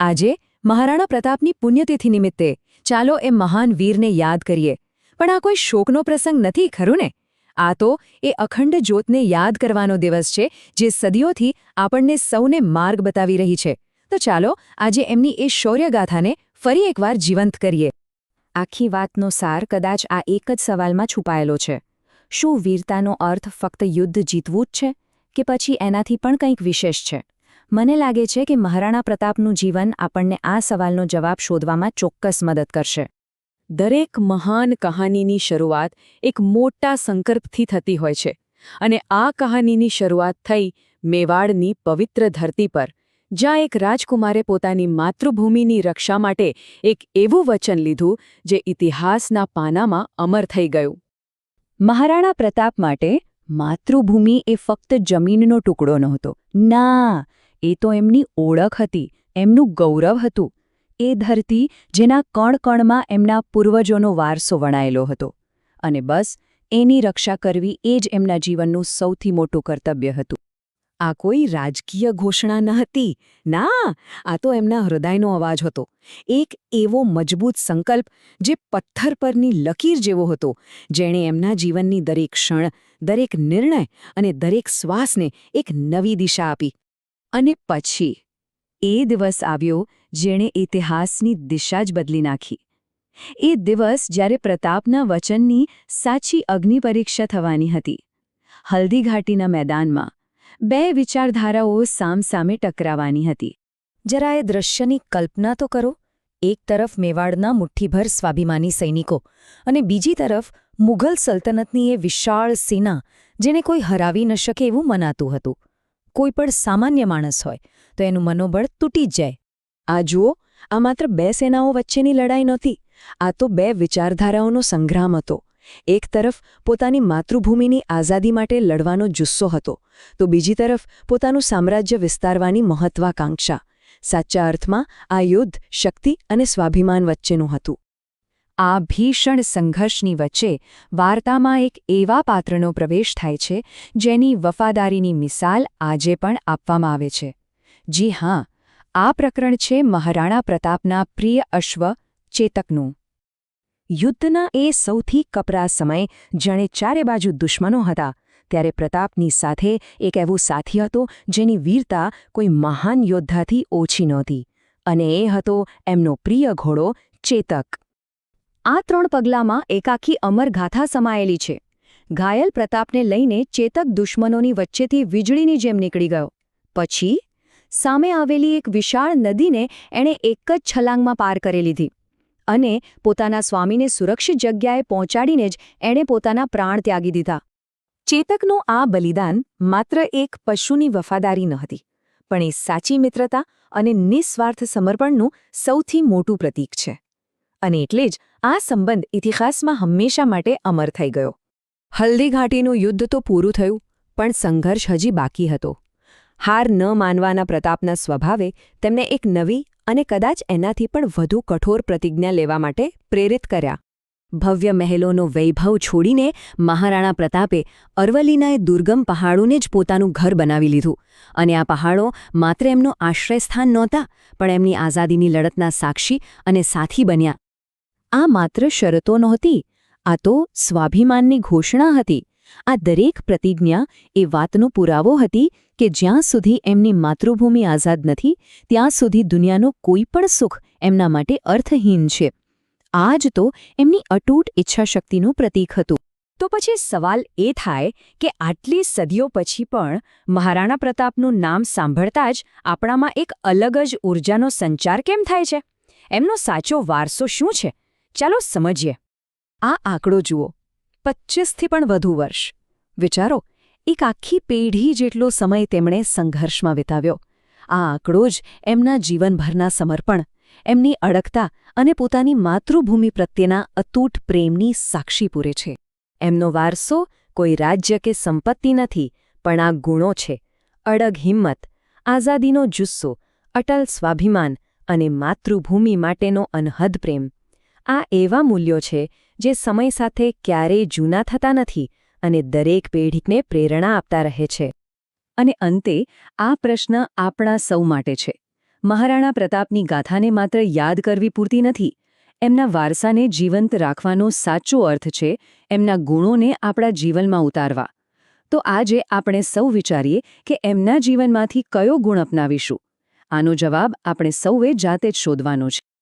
આજે મહારાણા પ્રતાપની પુણ્યતિથિ નિમિત્તે ચાલો એ મહાન વીરને યાદ કરીએ. પણ આ કોઈ શોકનો પ્રસંગ નથી, ખરું ને? આ તો એ અખંડ જ્યોતને યાદ કરવાનો દિવસ છે, જે સદીઓથી આપણને સૌને માર્ગ બતાવી રહી છે. તો ચાલો આજે એમની એ શૌર્યગાથાને ફરી એકવાર જીવંત કરીએ. આખી વાતનો સાર કદાચ આ એક જ સવાલમાં છુપાયેલો છે. શું વીરતાનો અર્થ ફક્ત યુદ્ધ જીતવું જ છે, કે પછી એનાથી પણ કંઈક વિશેષ છે? મને લાગે છે કે મહારાણા પ્રતાપનું જીવન આપણને આ સવાલનો જવાબ શોધવામાં ચોક્કસ મદદ કરશે. દરેક મહાન કહાનીની શરૂઆત એક મોટા સંકલ્પથી થતી હોય છે અને આ કહાનીની શરૂઆત થઈ મેવાડની પવિત્ર ધરતી પર, જ્યાં એક રાજકુમારે પોતાની માતૃભૂમિની રક્ષા માટે એક એવું વચન લીધું જે ઇતિહાસના પાનામાં અમર થઈ ગયું. મહારાણા પ્રતાપ માટે માતૃભૂમિ એ ફક્ત જમીનનો ટુકડો નહોતો. ના! એ તો એમની ઓળખ હતી, એમનું ગૌરવ હતું. એ ધરતી, જેના કણકણમાં એમના પૂર્વજોનો વારસો વણાયેલો હતો. અને બસ, એની રક્ષા કરવી એ જ એમના જીવનનું સૌથી મોટું કર્તવ્ય હતું. આ કોઈ રાજકીય ઘોષણા ન હતી. ના, આ તો એમના હૃદયનો અવાજ હતો. એક એવો મજબૂત સંકલ્પ, જે પથ્થર પરની લકીર જેવો હતો, જેણે એમના જીવનની દરેક ક્ષણ, દરેક નિર્ણય અને દરેક શ્વાસને એક નવી દિશા આપી. અને પછી એ દિવસ આવ્યો જેણે ઇતિહાસની દિશા જ બદલી નાખી. એ દિવસ જ્યારે પ્રતાપના વચનની સાચી અગ્નિપરીક્ષા થવાની હતી. હલ્દીઘાટીના મેદાનમાં બે વિચારધારાઓ સામસામે ટકરાવાની હતી. જરા એ દ્રશ્યની કલ્પના તો કરો, એક તરફ મેવાડના મુઠ્ઠીભર સ્વાભિમાની સૈનિકો અને બીજી તરફ મુઘલ સલ્તનતની એ વિશાળ સેના જેને કોઈ હરાવી ન શકે એવું મનાતું હતું. કોઈ પણ સામાન્ય માણસ હોય, તો એનું મનોબળ તૂટી જ જાય. આ જુઓ, આ માત્ર બે સેનાઓ વચ્ચેની લડાઈ નહોતી, આ તો બે વિચારધારાઓનો સંગ્રામ હતો. એક તરફ પોતાની માતૃભૂમિની આઝાદી માટે લડવાનો જુસ્સો હતો, તો બીજી તરફ પોતાનું સામ્રાજ્ય વિસ્તારવાની મહત્વાકાંક્ષા. સાચા અર્થમાં આ યુદ્ધ શક્તિ અને સ્વાભિમાન વચ્ચેનું હતું. આ ભીષણ સંઘર્ષની વચ્ચે વાર્તામાં એક એવા પાત્રનો પ્રવેશ થાય છે, જેની વફાદારીની મિસાલ આજે પણ આપવામાં આવે છે. જી હા, આ પ્રકરણ છે મહારાણા પ્રતાપના પ્રિય અશ્વ ચેતકનું. યુદ્ધના એ સૌથી કપરા સમય જેણે ચારે બાજુ દુશ્મનો હતા, ત્યારે પ્રતાપની સાથે એક એવો સાથી હતો જેની વીરતા કોઈ મહાન યોદ્ધાથી ઓછી નહોતી, અને એ હતો એમનો પ્રિય ઘોડો ચેતક. આ ત્રણ પગલામાં એકાકી અમર ગાથા સમાયેલી છે. ઘાયલ પ્રતાપને લઈને ચેતક દુશ્મનોની વચ્ચેથી વીજળીની જેમ નીકળી ગયો. પછી, સામે આવેલી એક વિશાળ નદીને એણે એક જ છલાંગમાં પાર કરી લીધી અને પોતાના સ્વામીને સુરક્ષિત જગ્યાએ પહોંચાડીને જ એણે પોતાના પ્રાણ ત્યાગી દીધા. ચેતકનું આ બલિદાન માત્ર એક પશુની વફાદારી ન હતી, પણ એ સાચી મિત્રતા અને નિસ્વાર્થ સમર્પણનું સૌથી મોટું પ્રતીક છે. અને એટલે જ આ સંબંધ ઇતિહાસમાં હંમેશા માટે અમર થઈ ગયો. હલ્દી ઘાટીનું યુદ્ધ તો પૂરું થયું, પણ સંઘર્ષ હજી બાકી હતો. હાર ન માનવાના પ્રતાપના સ્વભાવે તેમને એક નવી અને કદાચ એનાથી પણ વધુ કઠોર પ્રતિજ્ઞા લેવા માટે પ્રેરિત કર્યા. ભવ્ય મહેલોનો વૈભવ છોડીને મહારાણા પ્રતાપે અરવલ્લીના દુર્ગમ પહાડોને જ પોતાનું ઘર બનાવી લીધું અને આ પહાડો માત્ર એમનું આશ્રયસ્થાન નહોતા, પણ એમની આઝાદીની લડતના સાક્ષી અને સાથી બન્યા. આ માત્ર શરતો નહોતી, આ તો સ્વાભિમાનની ઘોષણા હતી. આ દરેક પ્રતિજ્ઞા એ વાતનો પુરાવો હતી કે જ્યાં સુધી એમની માતૃભૂમિ આઝાદ નથી, ત્યાં સુધી દુનિયાનું કોઈ પણ સુખ એમના માટે અર્થહીન છે. આ જ તો એમની અટૂટ ઈચ્છાશક્તિનું પ્રતીક હતું. તો પછી સવાલ એ થાય કે આટલી સદીઓ પછી પણ મહારાણા પ્રતાપનું નામ સાંભળતા જ આપણામાં એક અલગ જ ઊર્જાનો સંચાર કેમ થાય છે? એમનો સાચો વારસો શું છે? ચાલો સમજીએ. આ આંકડો જુઓ. પચ્ચીસથી પણ વધુ વર્ષ. વિચારો, એક આખી પેઢી જેટલો સમય તેમણે સંઘર્ષમાં વિતાવ્યો. આ આંકડો જ એમના જીવનભરના સમર્પણ, એમની અડગતા અને પોતાની માતૃભૂમિ પ્રત્યેના અતૂટ પ્રેમની સાક્ષી પૂરે છે. એમનો વારસો કોઈ રાજ્ય કે સંપત્તિ નથી, પણ આ ગુણો છે. અડગ હિંમત, આઝાદીનો જુસ્સો, અટલ સ્વાભિમાન અને માતૃભૂમિ માટેનો અનહદ પ્રેમ. આ એવા મૂલ્યો છે જે સમય સાથે ક્યારેય જૂના થતા નથી અને દરેક પેઢીને પ્રેરણા આપતા રહે છે. અને અંતે, આ પ્રશ્ન આપણા સૌ માટે છે. મહારાણા પ્રતાપની ગાથાને માત્ર યાદ કરવી પૂરતી નથી. એમના વારસાને જીવંત રાખવાનો સાચો અર્થ છે એમના ગુણોને આપણા જીવનમાં ઉતારવા. તો આજે આપણે સૌ વિચારીએ કે એમના જીવનમાંથી કયો ગુણ અપનાવીશું. આનો જવાબ આપણે સૌએ જાતે જ શોધવાનો છે.